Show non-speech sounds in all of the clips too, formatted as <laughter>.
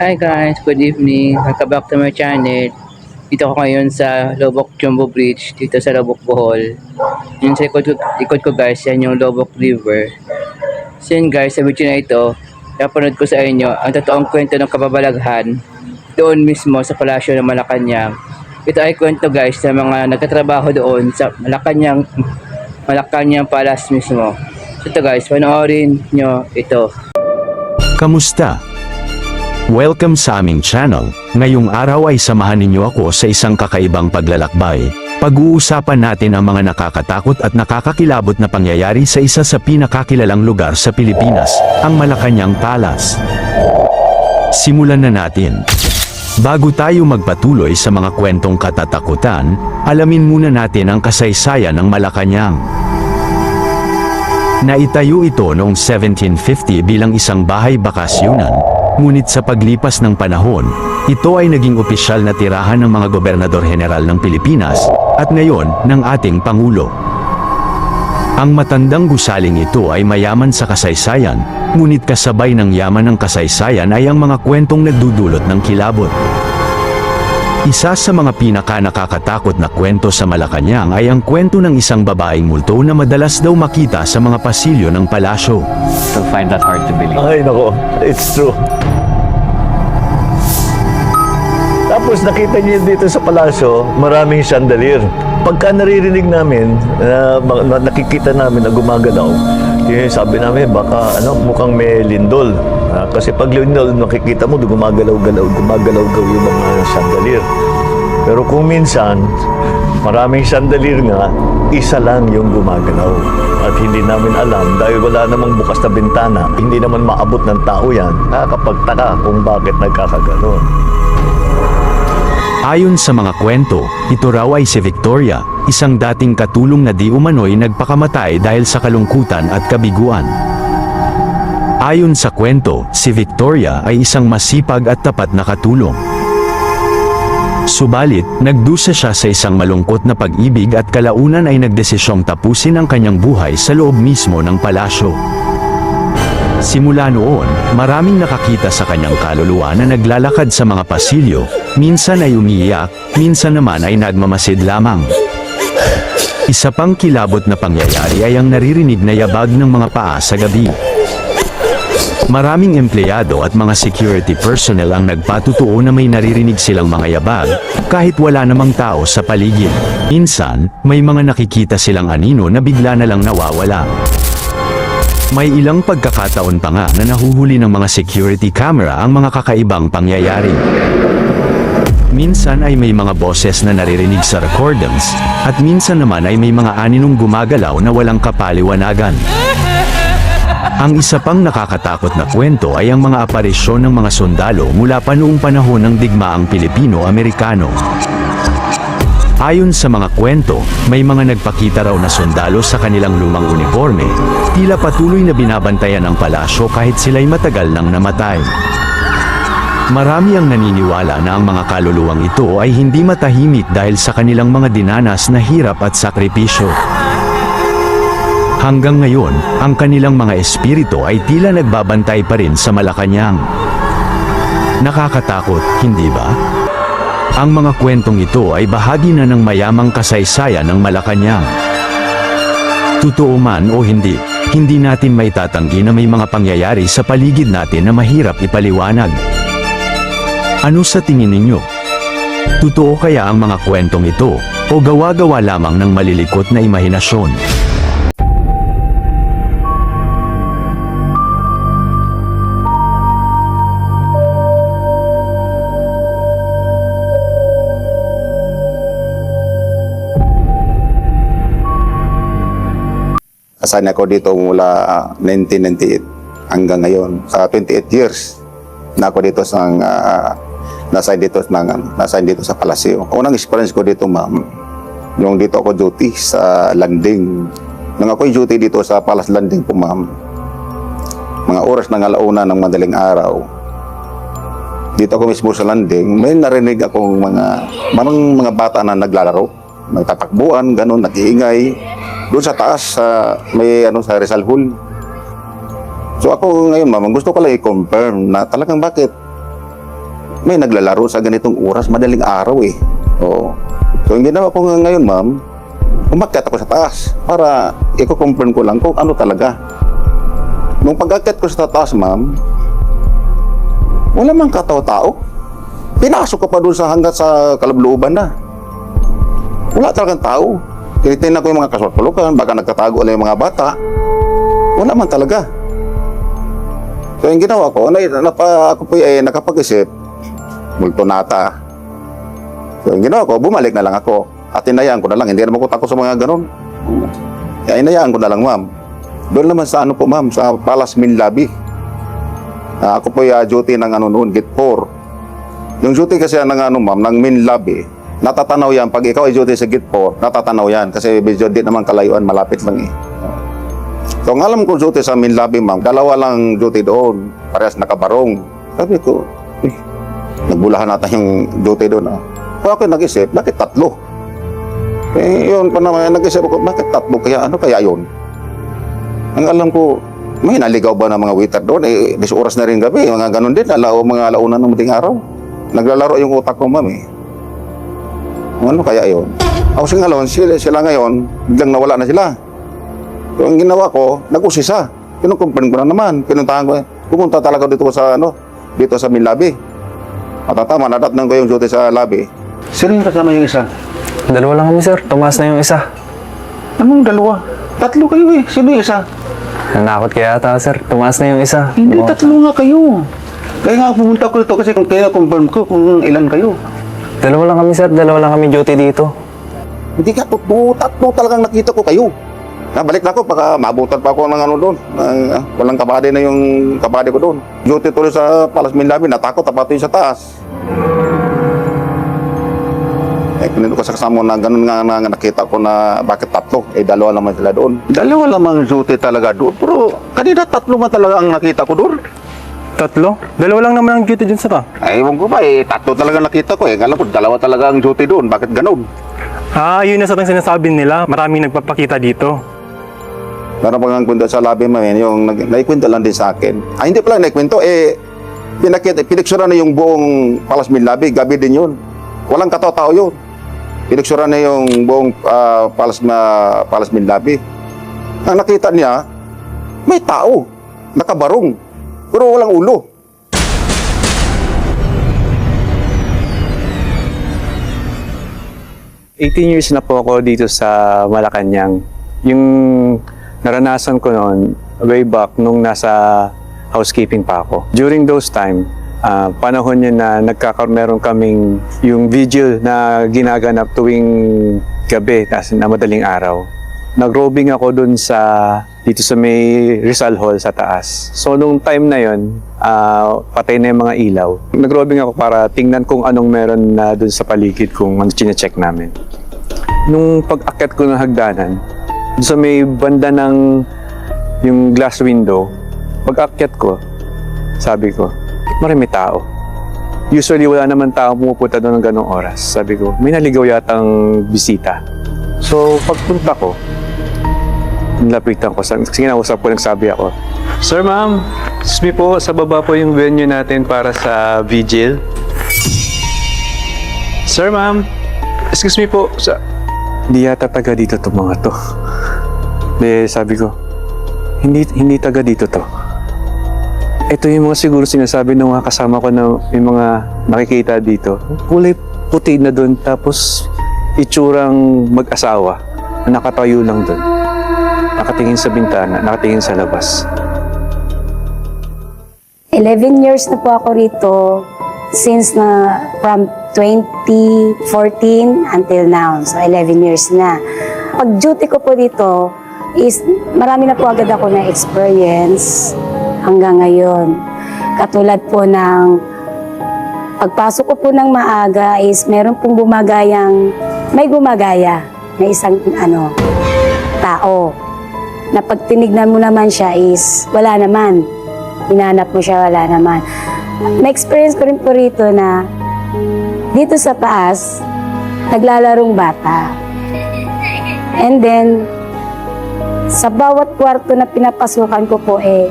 Hi guys, good evening. Welcome back to my channel. Dito ako ngayon sa Lobok Jumbo Bridge, dito sa Lobok, Bohol. Yung sa likod ko, likod ko guys, yan yung Lobok River. So yun guys, sa video na ito, napanood ko sa inyo ang totoong kwento ng kababalaghan doon mismo sa palasyo ng Malacanang. Ito ay kwento guys sa mga nagtatrabaho doon sa Malacanang, Malacanang Palace mismo. So ito guys, panoorin nyo ito. Kamusta? Welcome sa aming channel. Ngayong araw ay samahan ninyo ako sa isang kakaibang paglalakbay. Pag-uusapan natin ang mga nakakatakot at nakakakilabot na pangyayari sa isa sa pinakakilalang lugar sa Pilipinas, ang Malacanang Palace. Simulan na natin. Bago tayo magpatuloy sa mga kwentong katatakutan, alamin muna natin ang kasaysayan ng Malacanang. Naitayo ito noong 1750 bilang isang bahay bakasyunan, ngunit sa paglipas ng panahon, ito ay naging opisyal na tirahan ng mga gobernador general ng Pilipinas at ngayon ng ating Pangulo. Ang matandang gusaling ito ay mayaman sa kasaysayan, ngunit kasabay ng yaman ng kasaysayan ay ang mga kwentong nagdudulot ng kilabot. Isa sa mga pinaka nakakatakot na kwento sa Malacanang ay ang kwento ng isang babaeng multo na madalas daw makita sa mga pasilyo ng palasyo. Still find that hard to believe. Ay, nako. It's true. Tapos nakita niyo dito sa palasyo, maraming chandelier. Pagka naririnig namin, na, na nakikita namin na gumagalaw, yun, sabi namin, baka ano, mukhang may lindol. Ah, kasi pag lindol, nakikita mo, gumagalaw-galaw, gumagalaw-gaw yung mga chandelier. Pero kung minsan, maraming chandelier nga, isa lang yung gumagalaw. At hindi namin alam dahil wala namang bukas na bintana, hindi naman maabot ng tao yan, nakakapagtaka kung bakit nagkakaganon. Ayon sa mga kwento, ito raw ay si Victoria, isang dating katulong na di umano'y nagpakamatay dahil sa kalungkutan at kabiguan. Ayon sa kwento, si Victoria ay isang masipag at tapat na katulong. Subalit, nagdusa siya sa isang malungkot na pag-ibig at kalaunan ay nagdesisyong tapusin ang kanyang buhay sa loob mismo ng palasyo. Simula noon, maraming nakakita sa kanyang kaluluwa na naglalakad sa mga pasilyo, minsan ay umiiyak, minsan naman ay nagmamasid lamang. Isa pang kilabot na pangyayari ay ang naririnig na yabag ng mga paa sa gabi. Maraming empleyado at mga security personnel ang nagpatutuo na may naririnig silang mga yabag, kahit wala namang tao sa paligid. Minsan, may mga nakikita silang anino na bigla na lang nawawala. May ilang pagkakataon pa nga na nahuhuli ng mga security camera ang mga kakaibang pangyayari. Minsan ay may mga boses na naririnig sa recordings, at minsan naman ay may mga aninong gumagalaw na walang kapaliwanagan. Ang isa pang nakakatakot na kwento ay ang mga aparisyon ng mga sundalo mula pa noong panahon ng digmaang Pilipino-Amerikano. Ayon sa mga kwento, may mga nagpakita raw na sundalo sa kanilang lumang uniforme, tila patuloy na binabantayan ang palasyo kahit sila'y matagal nang namatay. Marami ang naniniwala na ang mga kaluluwang ito ay hindi matahimik dahil sa kanilang mga dinanas na hirap at sakripisyo. Hanggang ngayon, ang kanilang mga espiritu ay tila nagbabantay pa rin sa Malacanang. Nakakatakot, hindi ba? Ang mga kwentong ito ay bahagi na ng mayamang kasaysayan ng Malacanang. Totoo man o hindi, hindi natin maitatanggi na may mga pangyayari sa paligid natin na mahirap ipaliwanag. Ano sa tingin ninyo? Totoo kaya ang mga kwentong ito o gawa-gawa lamang ng malilikot na imahinasyon? Asan ako dito mula ah, 1998 hanggang ngayon. Sa 28 years na ako dito sa uh, nasa dito ng nasa dito sa palasyo. Unang experience ko dito, ma'am, yung dito ako duty sa landing. Nung ako duty dito sa Palace Landing po, ma'am, mga oras ng alauna ng madaling araw, dito ako mismo sa landing, may narinig akong mga, marang mga bata na naglalaro. Nagtatakbuhan, ganun, nag-iingay. Doon sa taas, sa may ano sa Rizal Hall. So ako ngayon, ma'am, gusto ko lang i-confirm na talagang bakit may naglalaro sa ganitong oras, madaling araw eh. Oo. So, yung ginawa ko nga ngayon, ma'am, umakyat ako sa taas para i-confirm ko lang kung ano talaga. Nung pag-akyat ko sa taas, ma'am, wala mang katao-tao. Pinasok ko pa doon sa hanggat sa kalabluban na. Wala talagang tao. Tinitingnan ko yung mga kasulpulukan, baka nagtatago na yung mga bata. Wala man talaga. So yung ginawa ko, na, napa, ako po eh, nakapag-isip, multo nata. So yung ginawa ko, bumalik na lang ako. At inayaan ko na lang, hindi naman ko takot sa mga ganun. Kaya inayaan ko na lang, ma'am. Doon naman sa ano po, ma'am, sa Palace Main Lobby. Ah, ako po yung duty ng ano noon, gate 4. Yung duty kasi ng ano, ma'am, ng main lobby, natatanaw yan. Pag ikaw ay duty sa 4, natatanaw yan. Kasi medyo di naman kalayuan, malapit lang eh. So, ang alam ko duty sa main lobby, ma'am, dalawa lang duty doon. Parehas nakabarong. Sabi ko, eh, nagbulahan natin yung duty doon. Ah. Kaya ako nag-isip, bakit tatlo? Eh, yun pa naman, nag-isip ako, bakit tatlo? Kaya ano kaya yun? Ang alam ko, may naligaw ba ng mga waiter doon? Eh, 10 oras na rin gabi. Mga ganun din, alao, mga alauna ng muting araw. Naglalaro yung utak ko, ma'am eh. Ano kaya yun? Ako sa ngalon, sila, sila ngayon, biglang nawala na sila. So, ang ginawa ko, nag-usisa. Kinukumpirm ko na naman. Pinuntahan ko, pumunta talaga dito sa, ano, dito sa main lobby. At tama, nadatnan ko yung duty sa lobby. Sino yung kasama yung isa? Dalawa lang kami, sir. Tumaas na yung isa. Anong dalawa? Tatlo kayo eh. Sino yung isa? Nanakot kaya ata, sir. Tumaas na yung isa. Hindi, tatlo nga kayo. Kaya nga pumunta ko dito kasi kung kaya confirm ko kung ilan kayo. Dalawa lang kami, sir. Dalawa lang kami duty dito. Hindi ka, tatlo, tatlo talagang nakita ko kayo. Nabalik na ako, baka mabutan pa ako ng ano doon. Ah, walang kabady na yung kabady ko doon. Duty tuloy sa Palace Main Lobby, natakot tapat yung sa taas. Eh, pinito ko sa kasama na ganun nga na, nakita ko na bakit tatlo. Eh, dalawa naman sila doon. Dalawa lamang duty talaga doon. Pero kanina tatlo man talaga ang nakita ko doon. Tatlo? Dalawa lang naman ang duty dun, sir. ah. Ay, ewan ko ba eh, tatlo talaga nakita ko eh. Alam ko, dalawa talaga ang duty doon. Bakit ganun? Ah, yun na sa sinasabi nila. Maraming nagpapakita dito. Meron pang kwento sa labi mo yun, yung nag- naikwento lang din sa akin. Ah, hindi pala naikwento, eh, pinakita, piniksura na yung buong Palace Main Lobby, gabi din yun. Walang katao-tao yun. Piniksura na yung buong ah, Palace, na, Palace Main Lobby. Ang nakita niya, may tao, nakabarong, pero walang ulo. Eighteen years na po ako dito sa Malacanang. Yung naranasan ko noon, way back nung nasa housekeeping pa ako. During those time, ah, panahon yun na nagkakaroon meron kaming yung vigil na ginaganap tuwing gabi, kasi na madaling araw. Nag-robing ako dun sa dito sa may Rizal Hall sa taas. So nung time na yon, ah, patay na yung mga ilaw. Nag-robing ako para tingnan kung anong meron na dun sa paligid kung ano check namin. Nung pag-akyat ko ng hagdanan, dun sa may banda ng yung glass window, pag-akyat ko, sabi ko, marami tao. Usually wala naman tao pumupunta doon ng ganong oras. Sabi ko, may naligaw yatang bisita. So pagpunta ko, nilapitan ko. Sa- Sige na, usap ko, nagsabi ako. Sir, ma'am, excuse me po, sa baba po yung venue natin para sa vigil. Sir, ma'am, excuse me po, sa... Hindi yata taga dito to mga to. De, sabi ko, hindi, hindi taga dito to. Ito yung mga siguro sinasabi ng mga kasama ko na may mga nakikita dito. Kulay puti na doon, tapos itsurang mag-asawa na nakatayo lang doon. Nakatingin sa bintana, nakatingin sa labas. 11 years na po ako rito since na from 2014 until now. So 11 years na. Pag duty ko po dito is marami na po agad ako na experience hanggang ngayon. Katulad po ng pagpasok ko po ng maaga is meron pong gumagayang may gumagaya na isang ano tao na pag tinignan mo naman siya is wala naman hinanap mo siya, wala naman. Na-experience ko rin po rito na dito sa taas, naglalarong bata. And then, sa bawat kwarto na pinapasukan ko po eh,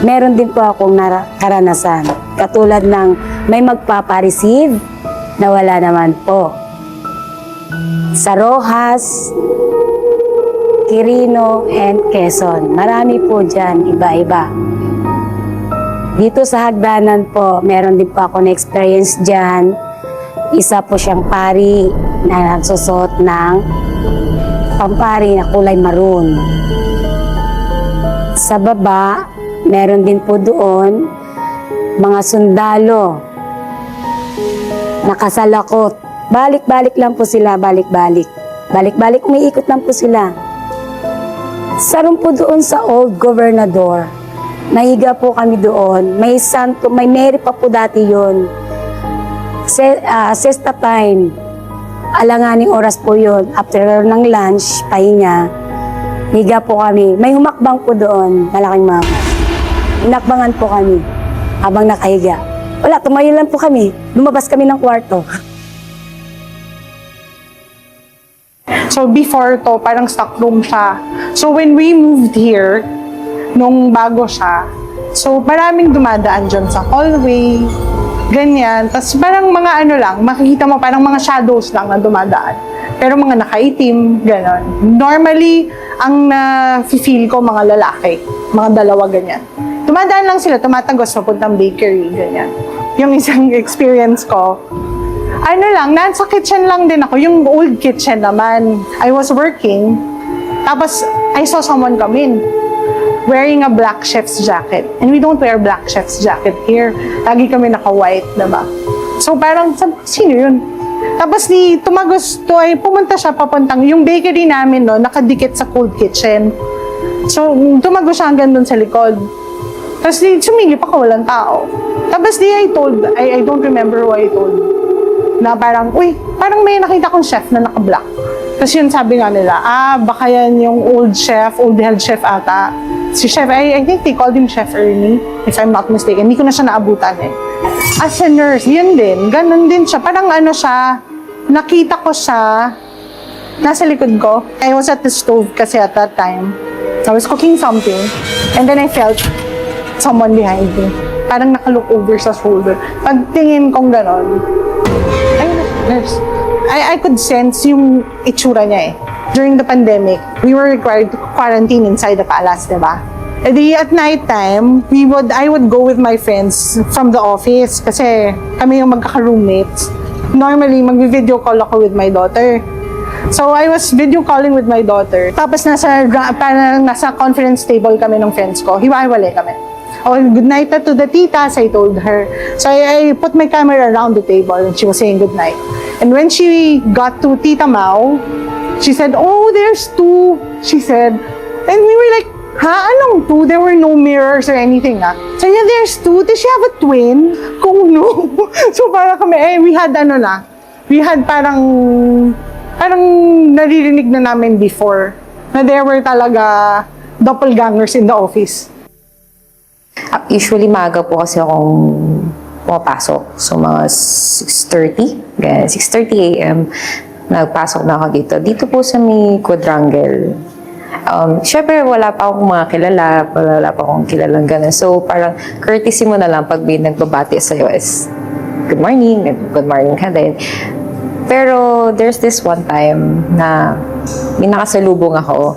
meron din po akong karanasan. Katulad ng May magpapa-receive na wala naman po. Sa Rojas, Quirino, and Quezon. Marami po dyan, iba-iba. Dito sa hagdanan po, meron din po ako na-experience dyan. Isa po siyang pari na nagsusot ng pampari na kulay maroon. Sa baba, meron din po doon mga sundalo nakasalakot. Balik-balik lang po sila, balik-balik. Balik-balik, umiikot lang po sila. Sarong po doon sa old governador. Nahiga po kami doon. May santo, may Mary pa po dati yun. Se, ah, sesta time. Alanganing oras po yun. After ng lunch, pahinga. Higa po kami. May humakbang po doon, malaking mama. Inakbangan po kami habang nakahiga. Wala, tumayo lang po kami. Lumabas kami ng kwarto. So before to, parang stock room siya. So when we moved here, nung bago siya, so maraming dumadaan dyan sa hallway, ganyan. Tapos parang mga ano lang, makikita mo parang mga shadows lang na dumadaan. Pero mga nakaitim, gano'n. Normally, ang na-feel ko mga lalaki, mga dalawa ganyan. Dumadaan lang sila, tumatagos papuntang bakery, ganyan. Yung isang <laughs> experience ko, ano lang, nasa kitchen lang din ako. Yung old kitchen naman. I was working. Tapos, I saw someone come in wearing a black chef's jacket. And we don't wear black chef's jacket here. Lagi kami naka-white, diba? So, parang, sino yun? Tapos ni tumagos to ay pumunta siya papuntang yung bakery namin no nakadikit sa cold kitchen. So tumagos siya hanggang doon sa likod. Tapos di sumilip ako walang tao. Tapos di I told I, I don't remember who I told na parang, uy, parang may nakita kong chef na naka-black. Tapos yun sabi nga nila, ah, baka yan yung old chef, old head chef ata. Si chef, I, I think they called him Chef Ernie, if I'm not mistaken. Hindi ko na siya naabutan eh. As a nurse, yun din, ganun din siya. Parang ano siya, nakita ko siya, nasa likod ko. I was at the stove kasi at that time. I was cooking something, and then I felt someone behind me. Parang nakalook over sa shoulder. Pagtingin kong ganon, nurse. I, I could sense yung itsura niya eh. During the pandemic, we were required to quarantine inside the palace, di ba? E at night time, we would, I would go with my friends from the office kasi kami yung magkaka-roommates. Normally, mag-video call ako with my daughter. So, I was video calling with my daughter. Tapos nasa, parang nasa conference table kami ng friends ko. Hiwa-hiwalay kami. Oh, good night to the titas, I told her. So I, I put my camera around the table and she was saying good night. And when she got to Tita Mau, she said, oh, there's two, she said. And we were like, ha, anong two? There were no mirrors or anything, ah. So yeah, there's two. Does she have a twin? Kung <laughs> no. <laughs> so para kami, eh, we had ano na, we had parang, parang naririnig na namin before na there were talaga doppelgangers in the office. Ah, Usually, maaga po kasi akong pumapasok. So, mga 6.30, ganyan, 6.30 a.m. Nagpasok na ako dito. Dito po sa may quadrangle. Um, Siyempre, wala pa akong mga kilala, wala pa akong kilalang ganun. So, parang courtesy mo na lang pag may nagbabati sa'yo is, good morning, good morning ka din. Pero, there's this one time na may nakasalubong ako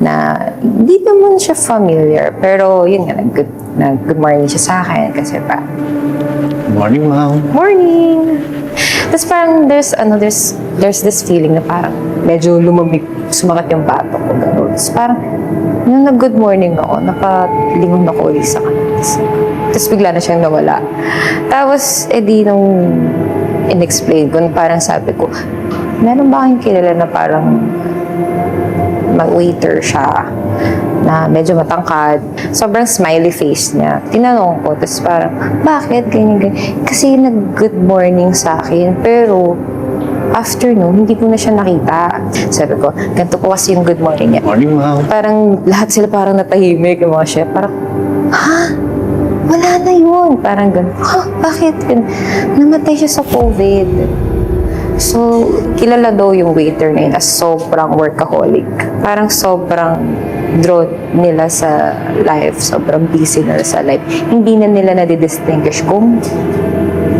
na hindi naman siya familiar. Pero, yun nga, nag-good, nag-good morning siya sa akin kasi pa, Morning, ma'am. morning! Tapos parang there's, ano, there's, there's this feeling na parang medyo lumamig, sumakat yung bato ko. Gano'n. Tapos parang, nung nag-good morning ako, napalingon ako ulit sa kanya. Tapos bigla na siyang nawala. Tapos, edi nung in-explain ko, parang sabi ko, meron ba kayong kilala na parang mag-waiter siya na medyo matangkad. Sobrang smiley face niya. Tinanong ko, tapos parang, bakit? Ganyan, ganyan. Kasi nag-good morning sa akin, pero afternoon, hindi ko na siya nakita. Sabi ko, ganito po kasi yung good morning niya. Morning, ma'am. Parang lahat sila parang natahimik, yung mga chef. Parang, ha? Wala na yun. Parang ganun. Ha? Bakit? Namatay siya sa COVID. So, kilala daw yung waiter na yun as sobrang workaholic. Parang sobrang draw nila sa life. Sobrang busy nila sa life. Hindi na nila nadidistinguish kung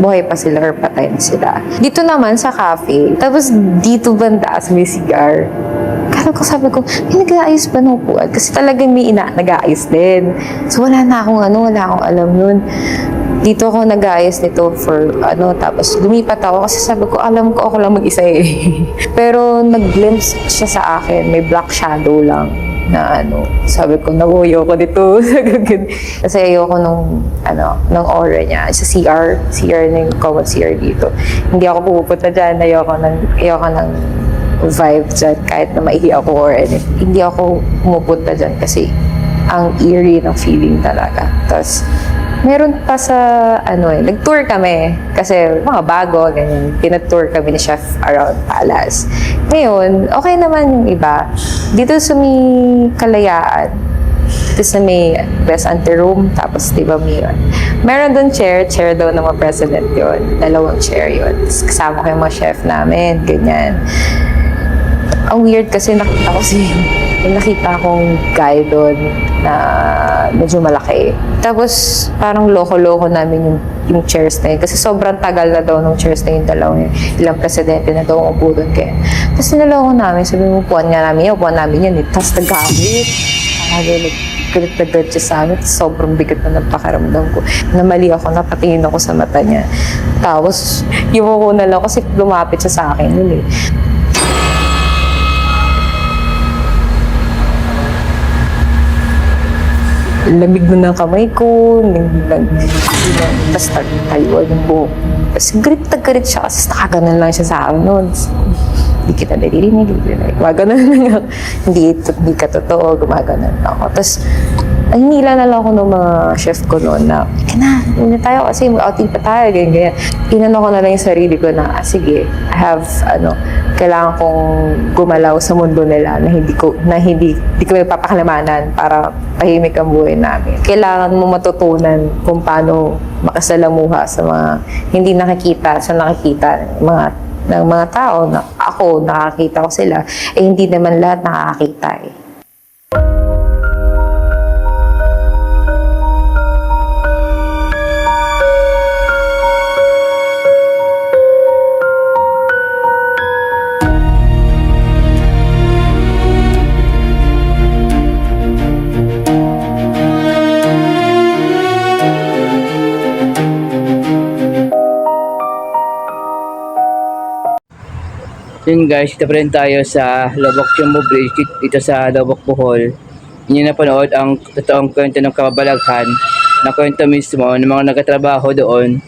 buhay pa sila or patay na sila. Dito naman sa cafe, tapos dito banda sa may cigar. Kala ko sabi ko, may nag-aayos ba ng upuan? Kasi talagang may ina nag-aayos din. So wala na akong ano, wala akong alam nun. Dito ako nag-aayos nito for ano, tapos lumipat ako kasi sabi ko, alam ko ako lang mag-isa eh. <laughs> Pero nag-glimpse siya sa akin, may black shadow lang na ano, sabi ko, nabuyo ko dito. <laughs> Kasi ayoko nung, ano, nung aura niya. Sa CR, CR na yung common CR dito. Hindi ako pupunta dyan, ayoko nang, ayoko nang vibe dyan kahit na maihi ako or anything. Hindi ako pumupunta dyan kasi ang eerie ng feeling talaga. Tapos, meron pa sa, ano eh, nag-tour kami. Kasi mga bago, ganyan. Pinatour kami ni Chef around Palace. Ngayon, okay naman yung iba. Dito sa may kalayaan, dito sa may best anteroom, tapos di ba may Meron doon chair, chair daw ng mga president yon Dalawang chair yon Tapos kasama ko yung mga chef namin, ganyan. Ang weird kasi nakita ko si may nakita akong guy doon na medyo malaki. Tapos parang loko-loko namin yung, yung chairs na yun. Kasi sobrang tagal na daw ng chairs na yung dalawang yun. Ilang presidente na daw ang upo doon. Kaya. Tapos niloloko namin. Sabi mo, upuan nga namin yan. Upuan namin yan. Eh. Tapos naggamit. Sabi, nagkalit na galit siya sa amin. Sobrang bigat na napakaramdam ko. Namali ako, napatingin ako sa mata niya. Tapos, <laughs> yung na lang kasi lumapit siya sa akin yun eh. Lamig na ng kamay ko, nag, tapos nagtayuan yung buhok. Tapos galit na galit siya kasi nakaganon lang siya sa akin noon. Hindi kita naririnig. Gumaganon lang <laughs> ako. Hindi, hindi ka totoo, gumaganon ako. Tapos, ang hinila na lang ako ng mga chef ko noon na, eh na, hindi tayo kasi mag-outing pa tayo, ganyan, ganyan. Inano ko na lang yung sarili ko na, ah, sige, I have, ano, kailangan kong gumalaw sa mundo nila na hindi ko, na hindi, hindi ko magpapakalamanan para tahimik ang buhay namin. Kailangan mo matutunan kung paano makasalamuha sa mga hindi nakikita, sa nakikita mga ng mga tao na ako nakakita ko sila eh hindi naman lahat nakakita eh. Yun guys, dito pa rin tayo sa Lobok Chumbo Bridge dito, sa Lobok Bohol. Inyo napanood ang totoong kwento ng kababalaghan na kwento mismo ng mga nagtatrabaho doon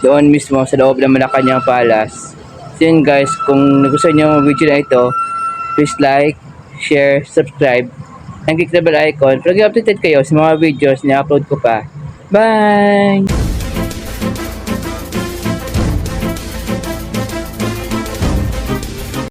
doon mismo sa loob ng Malacanang Palace. So yun guys, kung nagustuhan nyo ang video na ito, please like, share, subscribe, and click the bell icon para updated kayo sa mga videos na upload ko pa. Bye!